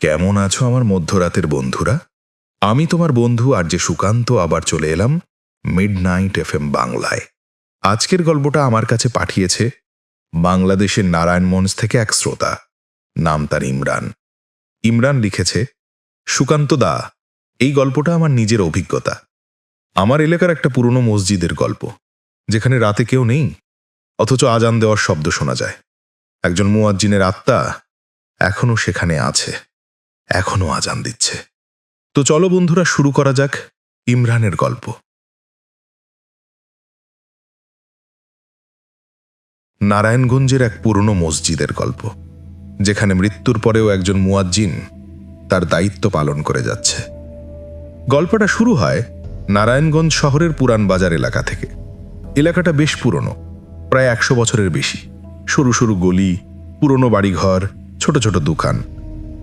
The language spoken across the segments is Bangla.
কেমন আছো আমার মধ্যরাতের বন্ধুরা? আমি তোমার বন্ধু আর যে সুকান্ত আবার চলে এলাম মিড নাইট এফ এম বাংলায়। আজকের গল্পটা আমার কাছে পাঠিয়েছে বাংলাদেশের নারায়ণগঞ্জ থেকে এক শ্রোতা, নাম তার ইমরান। ইমরান লিখেছে, সুকান্ত দা, এই গল্পটা আমার নিজের অভিজ্ঞতা। আমার এলাকার একটা পুরনো মসজিদের গল্প, যেখানে রাতে কেউ নেই, অথচ আজান দেওয়ার শব্দ শোনা যায়। একজন মুয়াজ্জিনের আত্মা এখনও সেখানে আছে। এখনও আজান দিচ্ছে। তো চলো বন্ধুরা, শুরু করা যাক ইমরানের গল্প। নারায়ণগঞ্জের এক পুরনো মসজিদের গল্প, যেখানে মৃত্যুর পরেও একজন মুয়াজ্জিন তার দায়িত্ব পালন করে যাচ্ছে। গল্পটা শুরু হয় নারায়ণগঞ্জ শহরের পুরান বাজার এলাকা থেকে। এলাকাটা বেশ পুরনো, প্রায় একশো বছরের বেশি। সরু সরু গলি, পুরনো বাড়িঘর, ছোট ছোট দোকান।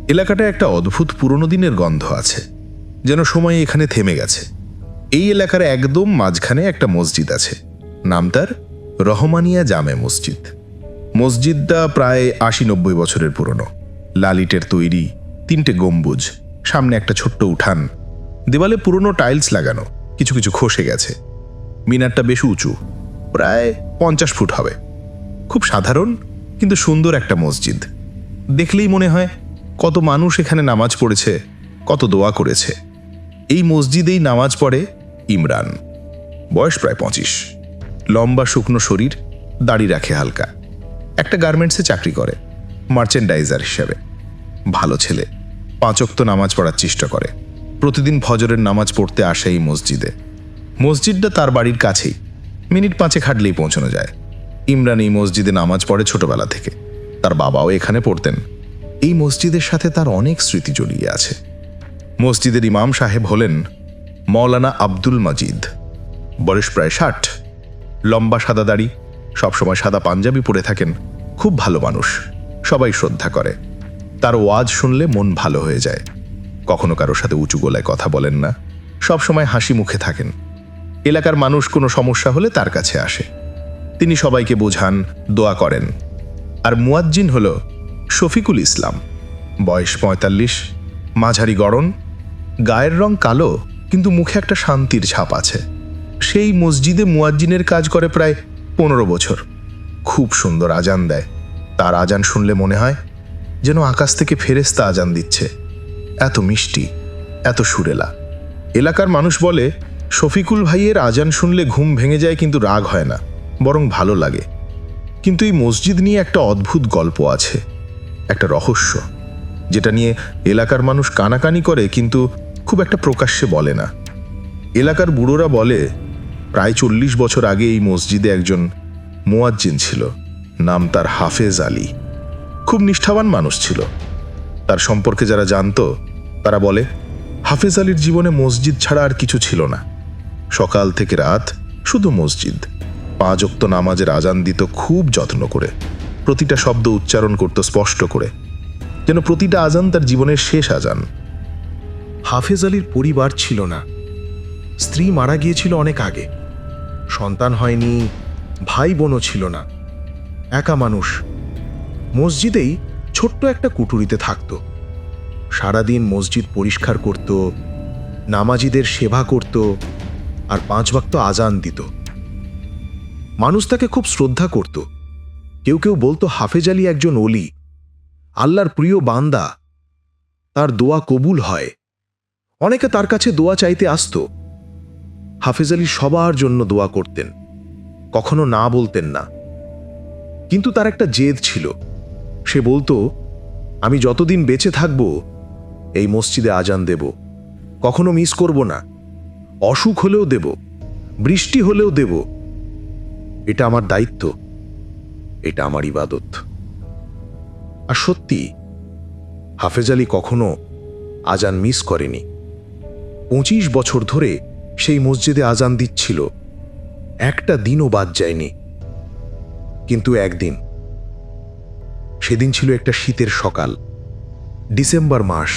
এলাকাটা একটা অদ্ভুত পুরনো দিনের গন্ধ আছে, যেন সময় এখানে থেমে গেছে। এই এলাকার একদম মাঝখানে একটা মসজিদ আছে, নাম তার রহমানিয়া জামে মসজিদ। মসজিদটা প্রায় আশি নব্বই বছরের পুরনো। লালিটের তৈরি, তিনটে গম্বুজ, সামনে একটা ছোট্ট উঠান। দেওয়ালে পুরনো টাইলস লাগানো, কিছু কিছু খসে গেছে। মিনারটা বেশ উঁচু, প্রায় পঞ্চাশ ফুট হবে। খুব সাধারণ, কিন্তু সুন্দর একটা মসজিদ। দেখলেই মনে হয় কত মানুষ এখানে নামাজ পড়েছে, কত দোয়া করেছে। এই মসজিদেই নামাজ পড়ে ইমরান। বয়স প্রায় পঁচিশ। লম্বা শুকনো শরীর, দাড়ি রাখে হালকা। একটা গার্মেন্টসে চাকরি করে, মার্চেন্ডাইজার হিসেবে। ভালো ছেলে পাঁচক্ত নামাজ পড়ার চেষ্টা করে। প্রতিদিন ফজরের নামাজ পড়তে আসে এই মসজিদে। মসজিদটা তার বাড়ির কাছেই। মিনিট পাঁচে খাটলেই পৌঁছানো যায়। ইমরান এই মসজিদে নামাজ পড়ে ছোটবেলা থেকে। তার বাবাও এখানে পড়তেন। এই মসজিদের সাথে তার অনেক স্মৃতি জড়িয়ে আছে। মসজিদের ইমাম সাহেব হলেন মৌলানা আব্দুল মাজিদ। বয়স প্রায় ষাট। লম্বা সাদা দাড়ি, সবসময় সাদা পাঞ্জাবি পরে থাকেন। খুব ভালো মানুষ। সবাই শ্রদ্ধা করে। তার ওয়াজ শুনলে মন ভালো হয়ে যায়। কখনো কারোর সাথে উঁচু গলায় কথা বলেন না। সবসময় হাসি মুখে থাকেন। এলাকার মানুষ কোনো সমস্যা হলে তার কাছে আসে। তিনি সবাইকে বোঝান, দোয়া করেন। আর মুয়াজ্জিন হল শফিকুল ইসলাম। বয়স পঁয়তাল্লিশ, মাঝারি গড়ন, গায়ের রং কালো, কিন্তু মুখে একটা শান্তির ছাপ আছে। সেই মসজিদে মুয়াজ্জিনের কাজ করে প্রায় পনেরো বছর। খুব সুন্দর আজান দেয়। তার আজান শুনলে মনে হয় যেন আকাশ থেকে ফেরেস্তা আজান দিচ্ছে। এত মিষ্টি, এত সুরেলা। এলাকার মানুষ বলে, শফিকুল ভাইয়ের আজান শুনলে ঘুম ভেঙে যায় কিন্তু রাগ হয় না, বরং ভালো লাগে। কিন্তু এই মসজিদ নিয়ে একটা অদ্ভুত গল্প আছে। একটা রহস্য, যেটা নিয়ে এলাকার মানুষ কানাকানি করে কিন্তু খুব একটা প্রকাশ্যে বলে না। এলাকার বুড়োরা বলে, প্রায় চল্লিশ বছর আগে এই মসজিদে একজন মোয়াজ্জিন ছিল, নাম তার হাফেজ আলী। খুব নিষ্ঠাবান মানুষ ছিল। তার সম্পর্কে যারা জানত, তারা বলে, হাফেজ আলীর জীবনে মসজিদ ছাড়া আর কিছু ছিল না। সকাল থেকে রাত শুধু মসজিদ। পাঁচ অক্ত নামাজের আজান দিত খুব যত্ন করে। প্রতিটা শব্দ উচ্চারণ করত স্পষ্ট করে, যেন প্রতিটা আজান তার জীবনের শেষ আজান। হাফেজ আলীর পরিবার ছিল না। স্ত্রী মারা গিয়েছিল অনেক আগে। সন্তান হয়নি ভাই বোনও ছিল না। একা মানুষ। মসজিদেই ছোট্ট একটা কুটুরিতে থাকত। সারাদিন মসজিদ পরিষ্কার করত, নামাজিদের সেবা করত আর পাঁচ বাক্ত আজান দিত। মানুষ তাকে খুব শ্রদ্ধা করত। কেউ কেউ বলতো হাফেজ আলী একজন অলি আল্লাহর প্রিয় বান্দা। তার দোয়া কবুল হয়। অনেকে তার কাছে দোয়া চাইতে আসতো। হাফেজ আলী সবার জন্য দোয়া করতেন। কখনো না বলতেন না। কিন্তু তার একটা জেদ ছিল। সে বলতো, আমি যতদিন বেঁচে থাকব, এই মসজিদে আজান দেব। কখনো মিস করব না। অসুখ হলেও দেব। বৃষ্টি হলেও দেব। এটা আমার দায়িত্ব। এটা আমার ইবাদত। আর সত্যি, হাফেজ আলী কখনো আজান মিস করেনি। পঁচিশ বছর ধরে সেই মসজিদে আজান দিচ্ছিল। একটা দিনও বাদ যায়নি। কিন্তু একদিন, সেদিন ছিল একটা শীতের সকাল। ডিসেম্বর মাস,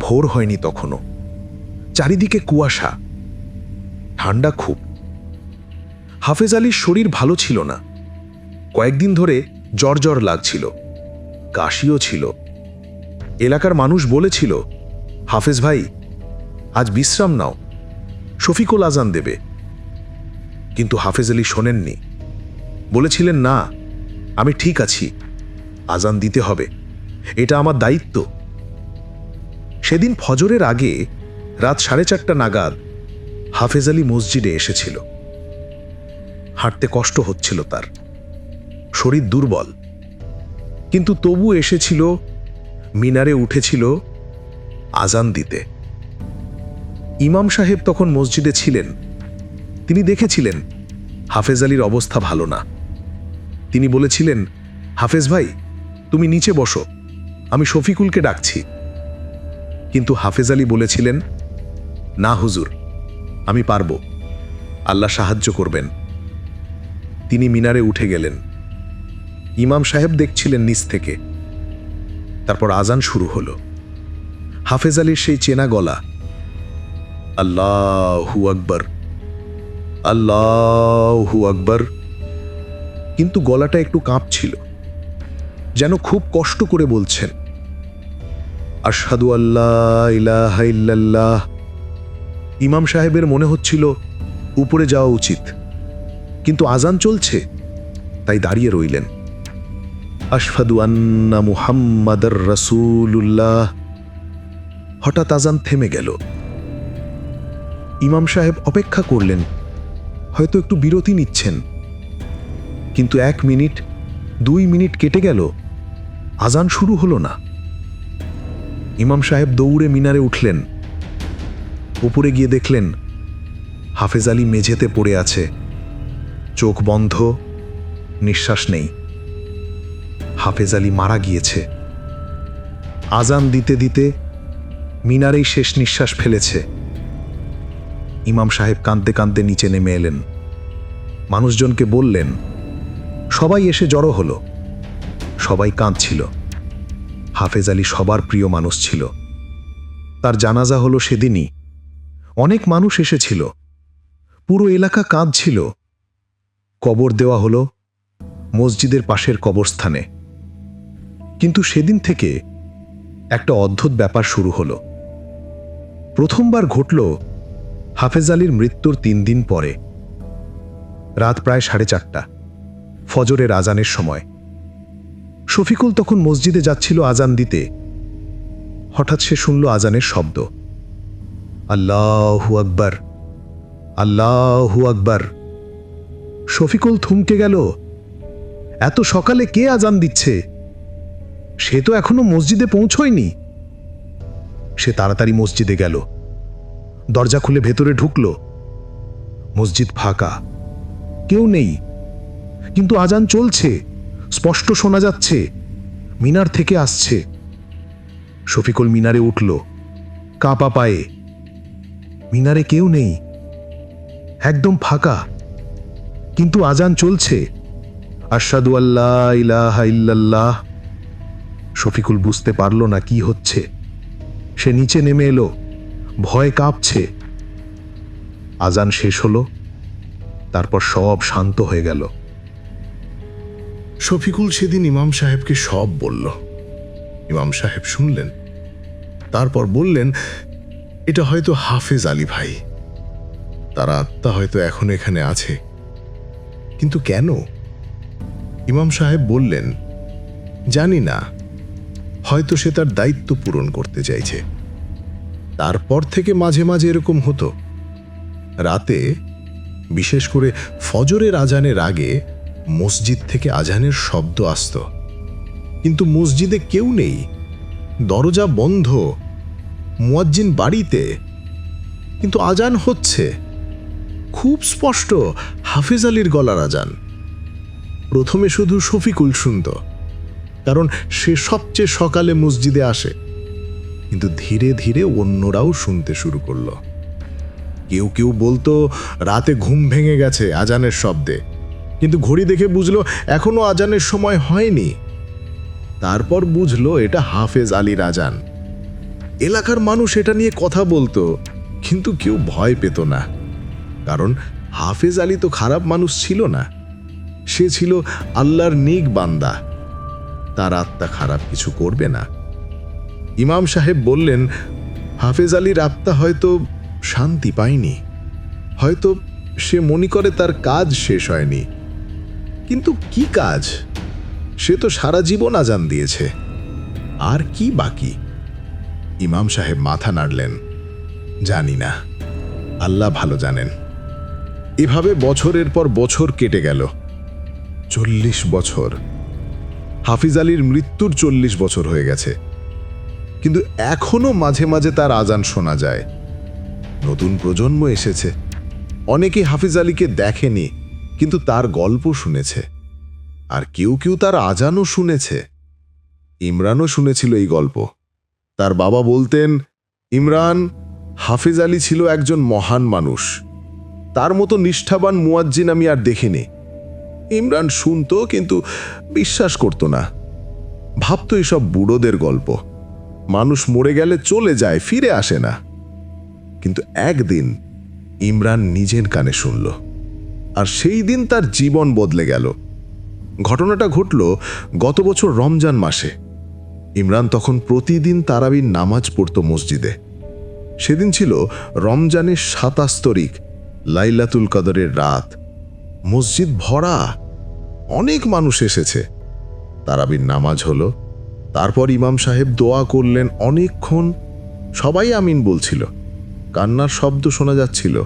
ভোর হয়নি তখনও। চারিদিকে কুয়াশা, ঠান্ডা খুব। হাফেজ আলীর শরীর ভালো ছিল না। কয়েকদিন ধরে জ্বর জ্বর লাগছিল। কাশিও ছিল। এলাকার মানুষ বলেছিল, হাফেজ ভাই, আজ বিশ্রাম নাও। শফিকুল আজান দেবে। কিন্তু হাফেজ আলী শোনেননি। বলেছিলেন, না, আমি ঠিক আছি। আজান দিতে হবে। এটা আমার দায়িত্ব। সেদিন ফজরের আগে রাত সাড়ে চারটা নাগাদ হাফেজ আলী মসজিদে এসেছিল। হাঁটতে কষ্ট হচ্ছিল তার। শরীর দুর্বল। কিন্তু তবু এসেছিল, মিনারে উঠেছিল আজান দিতে। ইমাম সাহেব তখন মসজিদে ছিলেন। তিনি দেখেছিলেন হাফেজ আলীর অবস্থা ভালো না। তিনি বলেছিলেন, হাফেজ ভাই, তুমি নিচে বসো, আমি শফিকুলকে ডাকছি। কিন্তু হাফেজ আলী বলেছিলেন, না হুজুর, আমি পারব, আল্লাহ সাহায্য করবেন। তিনি মিনারে উঠে গেলেন। ইমাম সাহেব দেখছিলেন নিচ থেকে। তারপর আজান শুরু হল। হাফেজ আলীর সেই চেনা গলা, আল্লাহু আকবর আল্লাহু আকবর। কিন্তু গলাটা একটু কাঁপছিল, যেন খুব কষ্ট করে বলছেন, আশহাদু আল্লাহ ইলাহা ইমাম সাহেবের মনে হচ্ছিল, উপরে যাওয়া উচিত। কিন্তু আজান চলছে, তাই দাঁড়িয়ে রইলেন। আশফাদু আন্না মুহাম্মাদার রাসূলুল্লাহ। হঠাৎ আজান থেমে গেল। ইমাম সাহেব অপেক্ষা করলেন, হয়তো একটু বিরতি নিচ্ছেন। কিন্তু এক মিনিট, দুই মিনিট কেটে গেল। আজান শুরু হলো না। ইমাম সাহেব দৌড়ে মিনারে উঠলেন। উপরে গিয়ে দেখলেন, হাফেজ আলী মেঝেতে পড়ে আছে। চোখ বন্ধ, নিঃশ্বাস নেই। হাফেজ আলী মারা গিয়েছে। আজান দিতে দিতে মিনারেই শেষ নিঃশ্বাস ফেলেছে। ইমাম সাহেব কাঁদতে কাঁদতে নিচে নেমে এলেন। মানুষজনকে বললেন, সবাই এসে জড়ো হলো। সবাই কাঁদছিল। হাফেজ আলী সবার প্রিয় মানুষ ছিল। তার জানাজা হলো সেদিনই। অনেক মানুষ এসেছিল। পুরো এলাকা কাঁদছিল। কবর দেওয়া হলো মসজিদের পাশের কবরস্থানে। কিন্তু সেদিন থেকে একটা অদ্ভুত ব্যাপার শুরু হলো। প্রথমবার ঘটল হাফেজ আলীর মৃত্যুর তিন দিন পরে, রাত প্রায় সাড়ে চারটা, ফজরের আজানের সময়। শফিকুল তখন মসজিদে যাচ্ছিল আজান দিতে। হঠাৎ সে শুনল আজানের শব্দ। আল্লাহু আকবার আল্লাহু আকবার। শফিকুল থমকে গেল। এত সকালে কে আজান দিচ্ছে? সে তো এখনও মসজিদে পৌঁছয়নি। সে তাড়াতাড়ি মসজিদে গেল। দরজা খুলে ভেতরে ঢুকল। মসজিদ ফাঁকা। কেউ নেই। কিন্তু আজান চলছে। স্পষ্ট শোনা যাচ্ছে। মিনার থেকে আসছে। শফিকুল মিনারে উঠল। কাঁপা পায়ে। মিনারে কেউ নেই। একদম ফাঁকা। কিন্তু আজান চলছে। আশাদু আল্লাহ ইলাহা ইল্লাল্লাহ। শফিকুল বুঝতে পারল না কি হচ্ছে। সে নিচে নেমে এলো, ভয় কাঁপছে। আজান শেষ হলো, তারপর সব শান্ত হয়ে গেল। শফিকুল সেদিন ইমাম সাহেবকে সব বলল। ইমাম সাহেব শুনলেন, তারপর বললেন, এটা হয়তো হাফেজ আলী ভাই। তার আত্মা হয়তো এখন এখানে আছে। কিন্তু কেন? ইমাম সাহেব বললেন, জানি না। হয়তো সে তার দায়িত্ব পূরণ করতে চাইছে। তারপর থেকে মাঝে মাঝে এরকম হতো। রাতে, বিশেষ করে ফজরের আজানের আগে, মসজিদ থেকে আজানের শব্দ আসতো। কিন্তু মসজিদে কেউ নেই। দরজা বন্ধ। মুয়াজ্জিন বাড়িতে। কিন্তু আজান হচ্ছে। খুব স্পষ্ট, হাফেজ আলীর গলার আজান। প্রথমে শুধু শফিকুল শুনত। কারণ সে সবচেয়ে সকালে মসজিদে আসে। কিন্তু ধীরে ধীরে অন্যরাও শুনতে শুরু করল। কেউ কেউ বলতো, রাতে ঘুম ভেঙে গেছে আজানের শব্দে। কিন্তু ঘড়ি দেখে বুঝলো, এখনও আজানের সময় হয়নি। তারপর বুঝলো, এটা হাফেজ আলীর আজান। এলাকার মানুষ এটা নিয়ে কথা বলতো, কিন্তু কেউ ভয় পেত না। কারণ হাফেজ আলী তো খারাপ মানুষ ছিল না। সে ছিল আল্লাহর নিক বান্দা। তার আত্মা খারাপ কিছু করবে না। ইমাম সাহেব বললেন, হাফেজ আলীর আত্মা হয়তো শান্তি পায়নি। হয়তো সে মনে করে তার কাজ শেষ হয়নি। কিন্তু কি কাজ? সে তো সারা জীবন আজান দিয়েছে। আর কি বাকি? ইমাম সাহেব মাথা নাড়লেন। জানি না। আল্লাহ ভালো জানেন। এভাবে বছরের পর বছর কেটে গেল। চল্লিশ বছর। হাফিজ আলীর মৃত্যুর চল্লিশ বছর হয়ে গেছে। কিন্তু এখনও মাঝে মাঝে তার আজান শোনা যায়। নতুন প্রজন্ম এসেছে। অনেকে হাফিজ আলীকে দেখেনি, কিন্তু তার গল্প শুনেছে। আর কেউ কেউ তার আজানও শুনেছে। ইমরানও শুনেছিল এই গল্প। তার বাবা বলতেন, ইমরান, হাফিজ আলী ছিল একজন মহান মানুষ। তার মতো নিষ্ঠাবান মুয়াজ্জিন আমি আর দেখিনি। ইমরান শুনতো, কিন্তু বিশ্বাস করত না। ভাবতো এসব বুড়োদের গল্প। মানুষ মরে গেলে চলে যায়, ফিরে আসে না। কিন্তু একদিন ইমরান নিজের কানে শুনল, আর সেই দিন তার জীবন বদলে গেল। ঘটনাটা ঘটল গত বছর রমজান মাসে। ইমরান তখন প্রতিদিন তারাবির নামাজ পড়ত মসজিদে। সেদিন ছিল রমজানের সাতাশ তারিখ, লাইলাতুল কদরের রাত। মসজিদ ভরা। অনেক মানুষ এসেছে। তারাবির নামাজ হলো। তারপর ইমাম সাহেব দোয়া করলেন অনেকক্ষণ। সবাই আমিন বলছিল। কান্নার শব্দ শোনা যাচ্ছিল।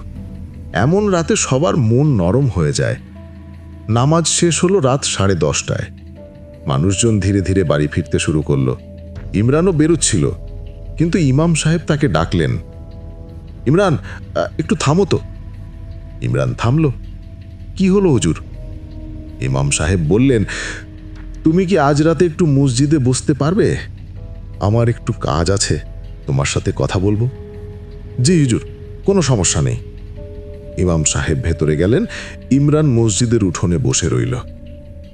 এমন রাতে সবার মন নরম হয়ে যায়। নামাজ শেষ হলো রাত সাড়ে দশটায়। মানুষজন ধীরে ধীরে বাড়ি ফিরতে শুরু করল। ইমরানও বেরোচ্ছিল। কিন্তু ইমাম সাহেব তাকে ডাকলেন, ইমরান একটু থামো তো। ইমরান থামল। কি হলো হুজুর? ইমাম সাহেব বললেন, তুমি কি আজ রাতে একটু মসজিদে বসতে পারবে? আমার একটু কাজ আছে, তোমার সাথে কথা বলব? জি হুজুর, কোনো সমস্যা নেই। ইমাম সাহেব ভেতরে গেলেন, ইমরান মসজিদের উঠোনে বসে রইল।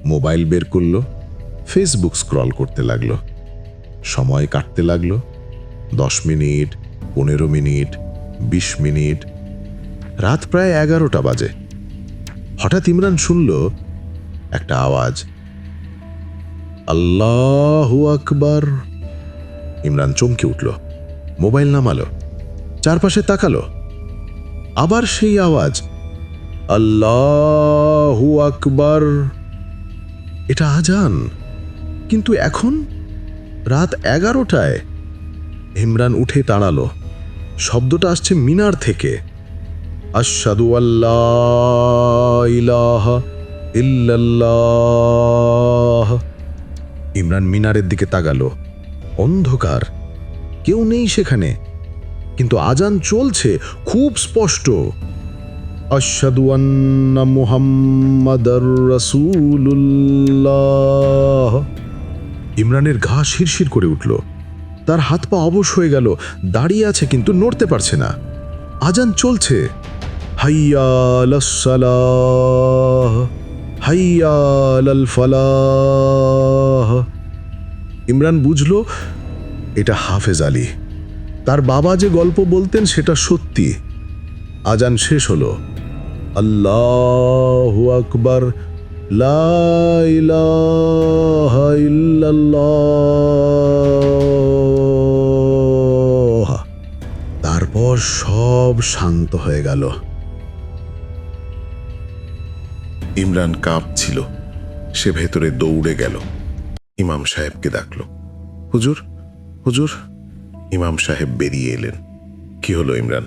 মোবাইল বের করল, ফেসবুক স্ক্রল করতে লাগল। সময় কাটতে লাগল, দশ মিনিট, পনেরো মিনিট, বিশ মিনিট। রাত প্রায় এগারোটা বাজে। হঠাৎ ইমরান শুনল একটা আওয়াজ। আল্লাহু আকবার। ইমরান চমকে উঠল, মোবাইল নামালো, চারপাশে তাকালো। আবার সেই আওয়াজ, আল্লাহু আকবার। এটা আজান, কিন্তু এখন রাত এগারোটায়। ইমরান উঠে দাঁড়াল, শব্দটা আসছে মিনার থেকে। আশাদু আল্লাহ ইল্লাল্লাহ। ইমরান মিনারের দিকে তাকালো। অন্ধকার। কেউ নেই সেখানে। কিন্তু আজান চলছে, খুব স্পষ্ট। আশাদু আন্না মুহাম্মাদার রাসূলুল্লাহ। ইমরানের ঘা শিরশির করে উঠল। তার হাত পা অবশ হয়ে গেল। দাঁড়িয়ে আছে কিন্তু নড়তে পারছে না। আজান চলছে। ইমরান বুঝল, এটা হাফেজ আলী। তার বাবা যে গল্প বলতেন সেটা সত্যি। আজান শেষ হলো। আল্লাহ আকবর তারপর সব শান্ত হয়ে গেল। ইমরান কাঁপছিল। সে ভেতরে দৌড়ে গেল। ইমাম সাহেবকে ডাকল। হুজুর হুজুর। ইমাম সাহেব বেরিয়ে এলেন। কি হলো ইমরান?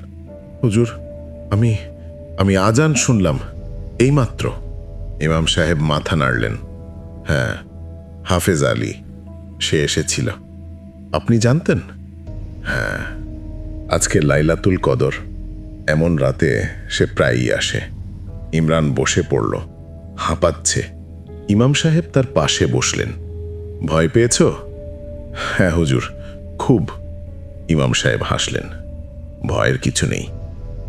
হুজুর, আমি আমি আজান শুনলাম। এইমাত্র। ইমাম সাহেব মাথা নাড়লেন। হ্যাঁ হাফেজ আলী, সে এসেছিল। আপনি জানতেন? হ্যাঁ আজকে লাইলাতুল কদর। এমন রাতে সে প্রায়ই আসে। ইমরান বসে পড়ল। হাঁপাচ্ছে। ইমাম সাহেব তার পাশে বসলেন। ভয় পেয়েছ? হ্যাঁ হুজুর, খুব। ইমাম সাহেব হাসলেন। ভয়ের কিছু নেই।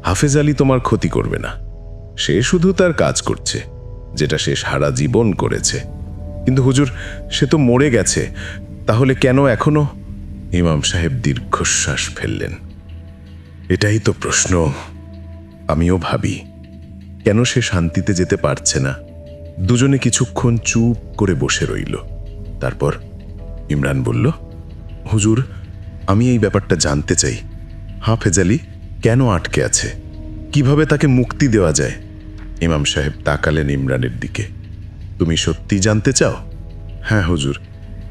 হাফেজ আলী তোমার ক্ষতি করবে না। সে শুধু তার কাজ করছে, যেটা সে সারা জীবন করেছে। কিন্তু হুজুর, সে তো মরে গেছে। তাহলে কেন এখনও? ইমাম সাহেব দীর্ঘশ্বাস ফেললেন। এটাই তো প্রশ্ন। আমিও ভাবি, কেন সে শান্তিতে যেতে পারছে না? দুজনে কিছুক্ষণ চুপ করে বসে রইল। তারপর ইমরান বলল, হুজুর, আমি এই ব্যাপারটা জানতে চাই। হাফেজ কেন আটকে আছে? কীভাবে তাকে মুক্তি দেওয়া যায়? ইমাম সাহেব তাকালেন ইমরানের দিকে। তুমি সত্যি জানতে চাও? হ্যাঁ হুজুর,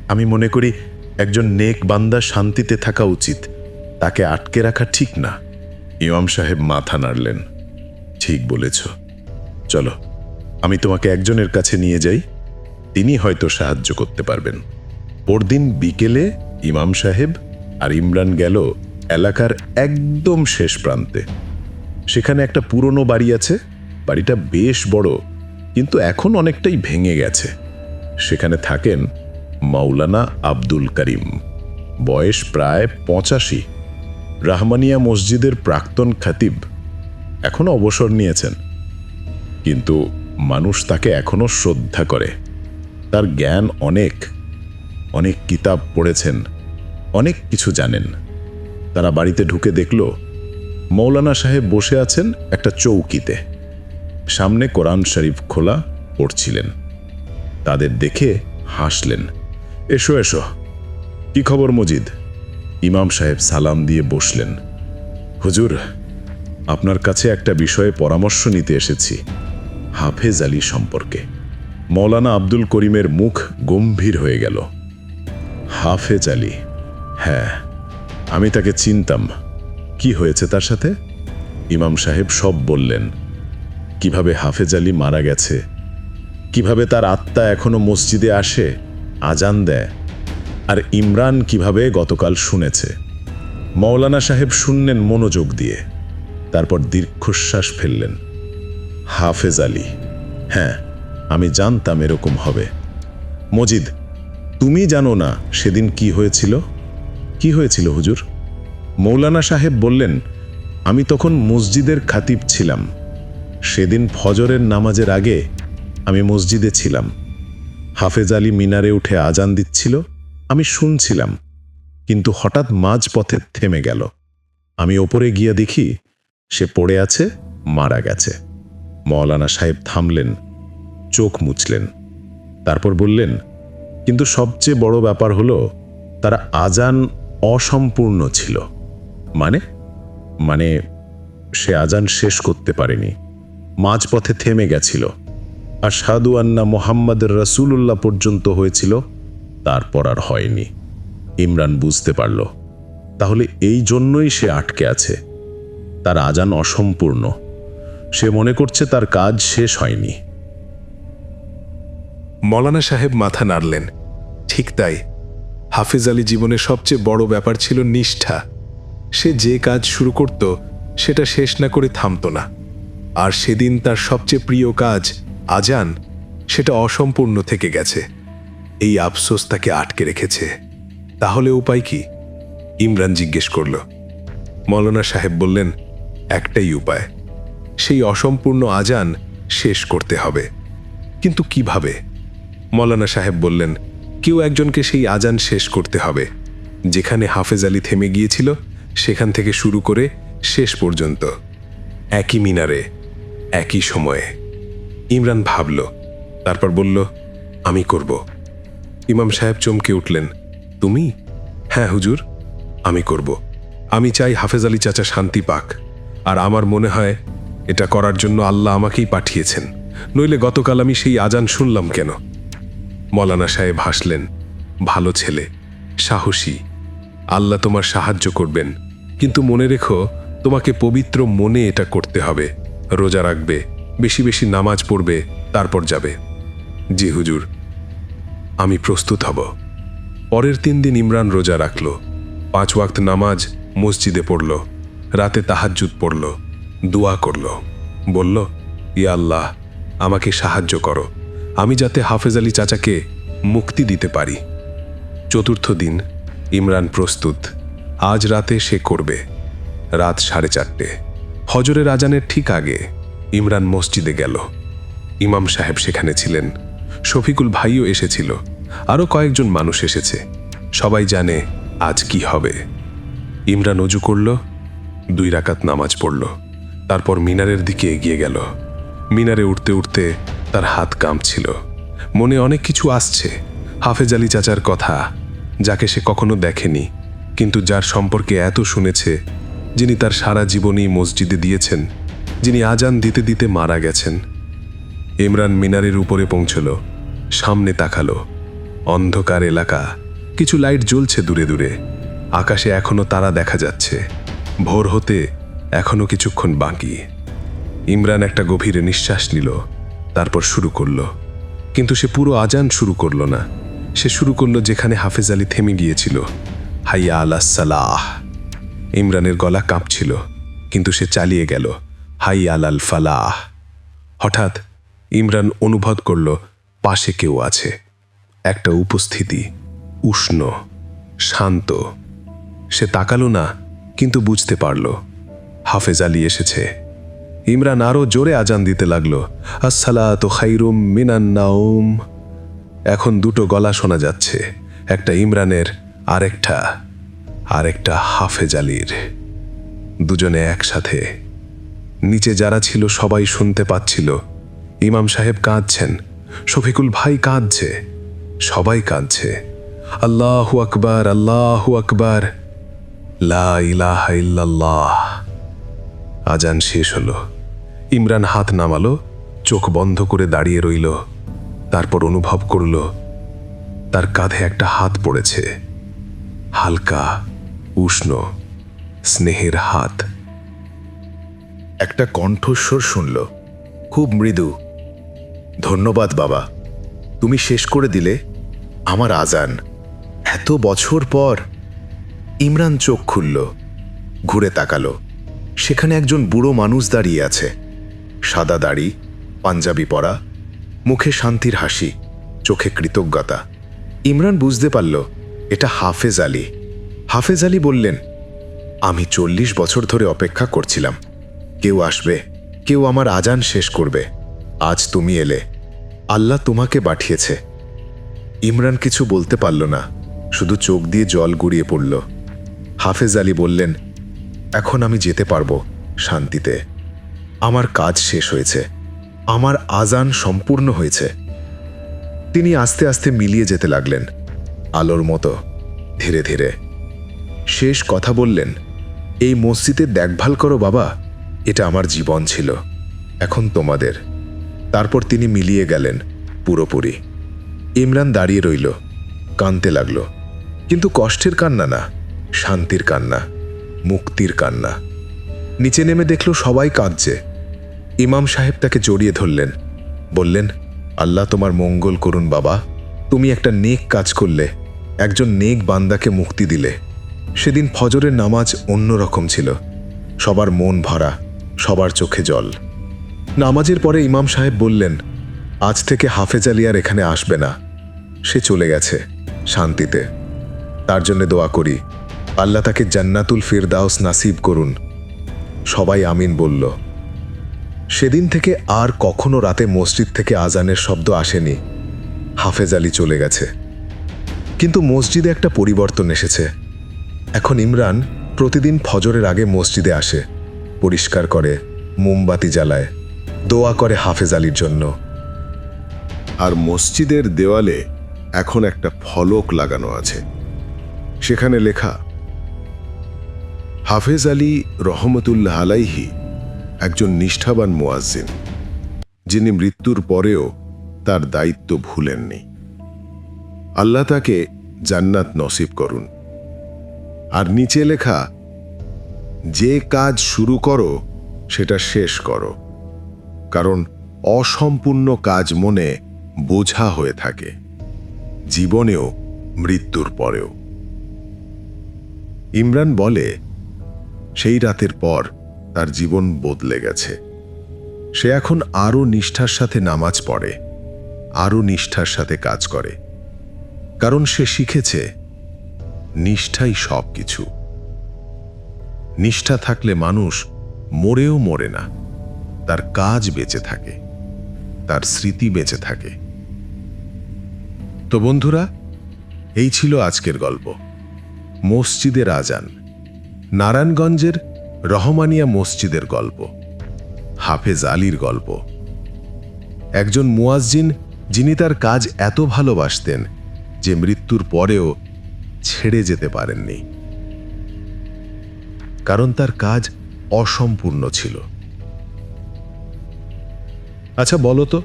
আমি মনে করি একজন নেক বান্দা শান্তিতে থাকা উচিত। তাকে আটকে রাখা ঠিক না। ইমাম সাহেব মাথা নাড়লেন। ঠিক বলেছ। চলো আমি তোমাকে একজনের কাছে নিয়ে যাই, তিনি হয়তো সাহায্য করতে পারবেন। পরদিন বিকেলে ইমাম সাহেব আর ইমরান গেল এলাকার একদম শেষ প্রান্তে। সেখানে একটা পুরনো বাড়ি আছে, বাড়িটা বেশ বড়, কিন্তু এখন অনেকটাই ভেঙে গেছে। সেখানে থাকেন মাওলানা আব্দুল করিম। বয়স প্রায় পঁচাশি। রাহমানিয়া মসজিদের প্রাক্তন খাতিব। এখন অবসর নিয়েছেন। কিন্তু মানুষ তাকে এখনও শ্রদ্ধা করে। তার জ্ঞান অনেক অনেক কিতাব পড়েছেন, অনেক কিছু জানেন। তারা বাড়িতে ঢুকে দেখল, মৌলানা সাহেব বসে আছেন একটা চৌকিতে। সামনে কোরআন শরীফ খোলা পড়ছিলেন। তাদের দেখে হাসলেন। এসো এসো। কি খবর মজিদ? ইমাম সাহেব সালাম দিয়ে বসলেন। হুজুর, আপনার কাছে একটা বিষয়ে পরামর্শ নিতে এসেছি। হাফেজ আলী সম্পর্কে। মৌলানা আব্দুল করিমের মুখ গম্ভীর হয়ে গেল। হাফেজ আলী হ্যাঁ আমি তাকে চিনতাম। কি হয়েছে তার সাথে? ইমাম সাহেব সব বললেন, কীভাবে হাফেজ আলী মারা গেছে? কীভাবে তার আত্মা এখনও মসজিদে আসে? আজান দেয়? আর ইমরান কীভাবে গতকাল শুনেছে? মৌলানা সাহেব শুনলেন মনোযোগ দিয়ে, তারপর দীর্ঘশ্বাস ফেললেন। হাফেজ আলী। হ্যাঁ আমি জানতাম এরকম হবে। মজিদ, তুমি জানো না সেদিন কি হয়েছিল? কি হয়েছিল হুজুর? মৌলানা সাহেব বললেন, আমি তখন মসজিদের খাতিব ছিলাম। সেদিন ফজরের নামাজের আগে আমি মসজিদে ছিলাম। হাফেজ আলী মিনারে উঠে আজান দিচ্ছিল, আমি শুনছিলাম। কিন্তু হঠাৎ মাঝ পথে থেমে গেল। আমি ওপরে গিয়ে দেখি, সে পড়ে আছে, মারা গেছে। মৌলানা সাহেব থামলেন, চোখ মুছলেন। তারপর বললেন, কিন্তু সবচেয়ে বড় ব্যাপার হলো, তার আজান অসম্পূর্ণ ছিল। মানে? মানে সে আজান শেষ করতে পারেনি, মাঝপথে থেমে গেছিল। আর সাধু আন্না মোহাম্মদ রসুল্লাহ পর্যন্ত হয়েছিল, তারপর আর হয়নি। ইমরান বুঝতে পারল, তাহলে এই জন্যই সে আটকে আছে। তার আজান অসম্পূর্ণ। সে মনে করছে তার কাজ শেষ হয়নি। মৌলানা সাহেব মাথা নাড়লেন। ঠিক তাই। হাফিজ আলী জীবনের সবচেয়ে বড় ব্যাপার ছিল নিষ্ঠা। সে যে কাজ শুরু করত, সেটা শেষ না করে থামত না। আর সেদিন তার সবচেয়ে প্রিয় কাজ, আজান, সেটা অসম্পূর্ণ থেকে গেছে। এই আফসোস তাকে আটকে রেখেছে। তাহলে উপায় কি? ইমরান জিজ্ঞেস করল। মৌলানা সাহেব বললেন, একটাই উপায়। সেই অসম্পূর্ণ আজান শেষ করতে হবে। কিন্তু কীভাবে? মৌলানা সাহেব বললেন, কেউ একজনকে সেই আজান শেষ করতে হবে। যেখানে হাফেজ আলী থেমে গিয়েছিল, সেখান থেকে শুরু করে শেষ পর্যন্ত। একই মিনারে, একই সময়ে। ইমরান ভাবল, তারপর বলল, আমি করব। ইমাম সাহেব চমকে উঠলেন, তুমি? হ্যাঁ হুজুর, আমি করব। আমি চাই হাফেজ আলী চাচা শান্তি পাক। আর আমার মনে হয় এটা করার জন্য আল্লাহ আমাকেই পাঠিয়েছেন। নইলে গতকাল আমি সেই আজান শুনলাম কেন? মলানা সাহেব হাসলেন, ভালো ছেলে, সাহসী, আল্লাহ তোমার সাহায্য করবেন। কিন্তু মনে রেখো, তোমাকে পবিত্র মনে এটা করতে হবে। রোজা রাখবে, বেশি বেশি নামাজ পড়বে, তারপর যাবে। জি হুজুর, আমি প্রস্তুত হব। পরের তিন দিন ইমরান রোজা রাখল, পাঁচ ওয়াক্ত নামাজ মসজিদে পড়ল, রাতে তাহাজ্জুদ পড়ল। দোয়া করল। বলল ইয়া আল্লাহ, আমাকে সাহায্য করো। আমি যাতে হাফেজ আলী চাচাকে মুক্তি দিতে পারি। চতুর্থ দিন ইমরান প্রস্তুত। আজ রাতে সে করবে। রাত সাড়ে চারটে। হজরের আজানের ঠিক আগে ইমরান মসজিদে গেল। ইমাম সাহেব সেখানে ছিলেন। শফিকুল ভাইও এসেছিল। আরও কয়েকজন মানুষ এসেছে। সবাই জানে আজ কি হবে। ইমরান অজু করল, দুই রাকাত নামাজ পড়ল। তারপর মিনারের দিকে এগিয়ে গেল। মিনারে উঠতে উঠতে তার হাত কাঁপছিল। মনে অনেক কিছু আসছে। হাফেজ আলী চাচার কথা, যাকে সে কখনো দেখেনি, কিন্তু যার সম্পর্কে এত শুনেছে, যিনি তার সারা জীবনই মসজিদে দিয়েছেন, যিনি আজান দিতে দিতে মারা গেছেন। ইমরান মিনারের উপরে পৌঁছল, সামনে তাকালো। অন্ধকার এলাকা, কিছু লাইট জ্বলছে দূরে দূরে। আকাশে এখনও তারা দেখা যাচ্ছে। ভোর হতে এখনও কিছুক্ষণ বাকি। ইমরান একটা গভীরে নিঃশ্বাস নিল, তারপর শুরু করল। কিন্তু সে পুরো আজান শুরু করল না। সে শুরু করল যেখানে হাফেজ আলী থেমে গিয়েছিল। হাইয়া আলা সালাহ। ইমরানের গলা কাঁপছিল, কিন্তু সে চালিয়ে গেল। হাই আলাল ফালাহ। হঠাৎ ইমরান অনুভব করল, পাশে কেউ আছে। একটা উপস্থিতি, উষ্ণ, শান্ত। সে তাকালো না, কিন্তু বুঝতে পারল। হাফেজ আলী এসেছে। ইমরান আরও জোরে আজান দিতে লাগল। আসসালা তো খাইরুম মিনান নাউম এখন দুটো গলা শোনা যাচ্ছে। একটা ইমরানের, আরেকটা আরেকটা হাফেজ আলীর। দুজনে একসাথে। নিচে যারা ছিল সবাই শুনতে পাচ্ছিল। ইমাম সাহেব কাঁদছেন। শফিকুল ভাই কাঁদছে। সবাই কাঁদছে। আল্লাহু আকবার আল্লাহু আকবার। লা ইলাহা ইল্লাল্লাহ। আজান শেষ হলো। ইমরান হাত নামালো, চোখ বন্ধ করে দাঁড়িয়ে রইল। তারপর অনুভব করল, তার কাঁধে একটা হাত পড়েছে। হালকা, উষ্ণ, স্নেহের হাত। একটা কণ্ঠস্বর শুনল, খুব মৃদু। ধন্যবাদ বাবা। তুমি শেষ করে দিলে আমার আজান। এত বছর পর ইমরান চোখ খুলল, ঘুরে তাকালো। সেখানে একজন বুড়ো মানুষ দাঁড়িয়ে আছে। সাদা দাড়ি, পাঞ্জাবি পরা, মুখে শান্তির হাসি, চোখে কৃতজ্ঞতা। ইমরান বুঝতে পারল, এটা হাফেজ আলী। হাফেজ আলী বললেন, আমি চল্লিশ বছর ধরে অপেক্ষা করছিলাম। কেউ আসবে, কেউ আমার আজান শেষ করবে। আজ তুমি এলে। আল্লাহ তোমাকে পাঠিয়েছে। ইমরান কিছু বলতে পারল না, শুধু চোখ দিয়ে জল গড়িয়ে পড়ল। হাফেজ আলী বললেন এখন আমি যেতে পারব শান্তিতে। আমার কাজ শেষ হয়েছে। আমার আজান সম্পূর্ণ হয়েছে। তিনি আস্তে আস্তে মিলিয়ে যেতে লাগলেন, আলোর মতো, ধীরে ধীরে। শেষ কথা বললেন, এই মসজিদের দেখভাল করো বাবা, এটা আমার জীবন ছিল, এখন তোমাদের। তারপর তিনি মিলিয়ে গেলেন পুরোপুরি। ইমরান দাঁড়িয়ে রইল, কানতে লাগল। কিন্তু কষ্টের কান্না না, শান্তির কান্না। মুক্তির কান্না। নিচে নেমে দেখল সবাই কাঁদছে। ইমাম সাহেব তাকে জড়িয়ে ধরলেন। বললেন, আল্লাহ তোমার মঙ্গল করুন বাবা। তুমি একটা নেক কাজ করলে। একজন নেক বান্দাকে মুক্তি দিলে। সেদিন ফজরের নামাজ অন্যরকম ছিল। সবার মন ভরা, সবার চোখে জল। নামাজের পরে ইমাম সাহেব বললেন, আজ থেকে হাফেজ আলী আর এখানে আসবে না। সে চলে গেছে শান্তিতে। তার জন্য দোয়া করি। আল্লাহ তাকে জান্নাতুল ফিরদাউস নাসিব করুন। সবাই আমিন বলল। সেদিন থেকে আর কখনো রাতে মসজিদ থেকে আজানের শব্দ আসেনি। হাফেজ আলী চলে গেছে। কিন্তু মসজিদে একটা পরিবর্তন এসেছে। এখন ইমরান প্রতিদিন ফজরের আগে মসজিদে আসে, পরিষ্কার করে, মোমবাতি জ্বালায়, দোয়া করে হাফেজ আলীর জন্য। আর মসজিদের দেওয়ালে এখন একটা ফলক লাগানো আছে। সেখানে লেখা হাফেজ আলী রহমতুল্লাহ আলাইহি একজন নিষ্ঠাবান মুয়াজ্জিন, যিনি মৃত্যুর পরেও তার দায়িত্ব ভুলেননি। আল্লাহ তাকে জান্নাত নসিব করুন। আর নিচে লেখা, যে কাজ শুরু করো, সেটা শেষ করো। কারণ অসম্পূর্ণ কাজ মনে বোঝা হয়ে থাকে, জীবনেও মৃত্যুর পরেও। ইমরান বলে সেই রাতের পর তার জীবন বদলে গেছে। সে এখন আরও নিষ্ঠার সাথে নামাজ পড়ে, আরও নিষ্ঠার সাথে কাজ করে। কারণ সে শিখেছে, নিষ্ঠাই সব কিছু নিষ্ঠা থাকলে মানুষ মরেও মরে না, তার কাজ বেঁচে থাকে, তার স্মৃতি বেঁচে থাকে। তো বন্ধুরা, এই ছিল আজকের গল্প। মসজিদের আজান। নারায়ণগঞ্জের রহমানিয়া মসজিদের গল্প, হাফেজ আলীর গল্প। একজন মুয়াজ্জিন, যিনি তার কাজ এত ভালোবাসতেন যে মৃত্যুর পরেও ছেড়ে যেতে পারেননি। কারণ তার কাজ অসম্পূর্ণ ছিল। আচ্ছা বলো তো,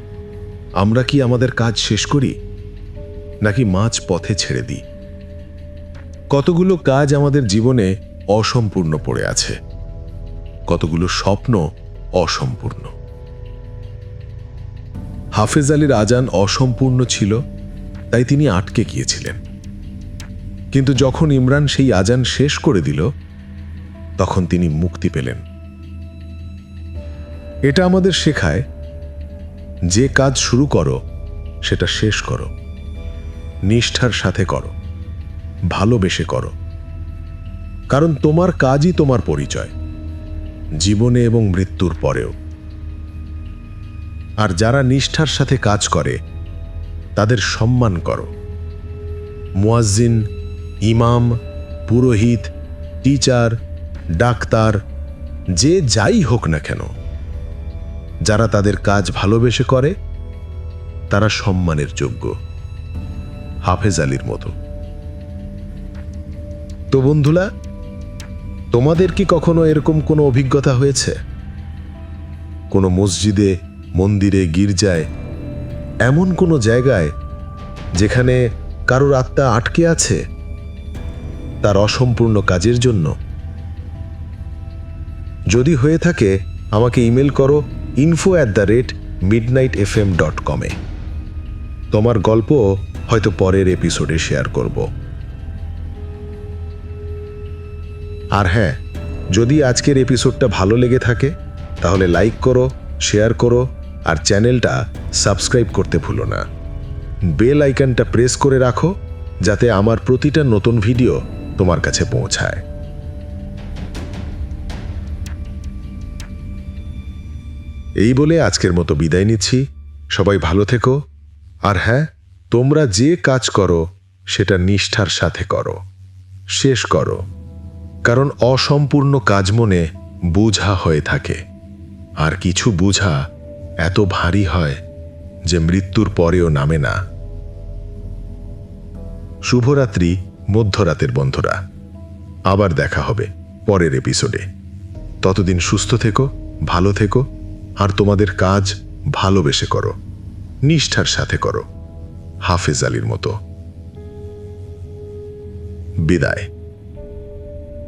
আমরা কি আমাদের কাজ শেষ করি? নাকি মাছ পথে ছেড়ে দিই? কতগুলো কাজ আমাদের জীবনে অসম্পূর্ণ পড়ে আছে। কতগুলো স্বপ্ন অসম্পূর্ণ। হাফেজ আলীর আজান অসম্পূর্ণ ছিল, তাই তিনি আটকে গিয়েছিলেন। কিন্তু যখন ইমরান সেই আজান শেষ করে দিল, তখন তিনি মুক্তি পেলেন। এটা আমাদের শেখায়, যে কাজ শুরু করো, সেটা শেষ করো। নিষ্ঠার সাথে করো। ভালোবেসে করো। কারণ তোমার কাজই তোমার পরিচয়, জীবনে এবং মৃত্যুর পরেও। আর যারা নিষ্ঠার সাথে কাজ করে, তাদের সম্মান করো। মুয়াজ্জিন, ইমাম, পুরোহিত, টিচার, ডাক্তার, যে যাই হোক না কেন, যারা তাদের কাজ ভালোবেসে করে, তারা সম্মানের যোগ্য, হাফেজ আলীর মতো। তো বন্ধুরা তোমাদের কি কখনো এরকম কোনো অভিজ্ঞতা হয়েছে? কোনো মসজিদে, মন্দিরে, গির্জায়, এমন কোনো জায়গায় যেখানে কারোর আত্মা আটকে আছে তার অসম্পূর্ণ কাজের জন্য? যদি হয়ে থাকে, আমাকে ইমেল করো info at the rate midnight F M dot কমে তোমার গল্প হয়তো পরের এপিসোডে শেয়ার করব। আর হ্যাঁ যদি আজকের এপিসোডটা ভালো লেগে থাকে, তাহলে লাইক করো, শেয়ার করো, আর চ্যানেলটা সাবস্ক্রাইব করতে ভুলো না। বেল আইকনটা প্রেস করে রাখো, যাতে আমার প্রতিটা নতুন ভিডিও তোমার কাছে পৌঁছায়। এই বলে আজকের মতো বিদায় নিচ্ছি। সবাই ভালো থেকো। আর হ্যাঁ তোমরা যে কাজ করো, সেটা নিষ্ঠার সাথে করো। শেষ করো। কারণ অসম্পূর্ণ কাজ মনে বুঝা হয়ে থাকে। আর কিছু বুঝা এত ভারী হয় যে মৃত্যুর পরেও নামে না। শুভরাত্রি, মধ্যরাতের বন্ধুরা। আবার দেখা হবে পরের এপিসোডে। ততদিন সুস্থ থেকো, ভালো থেকো, আর তোমাদের কাজ ভালোবেসে করো। নিষ্ঠার সাথে করো। হাফেজ আলীর মতো। বিদায়।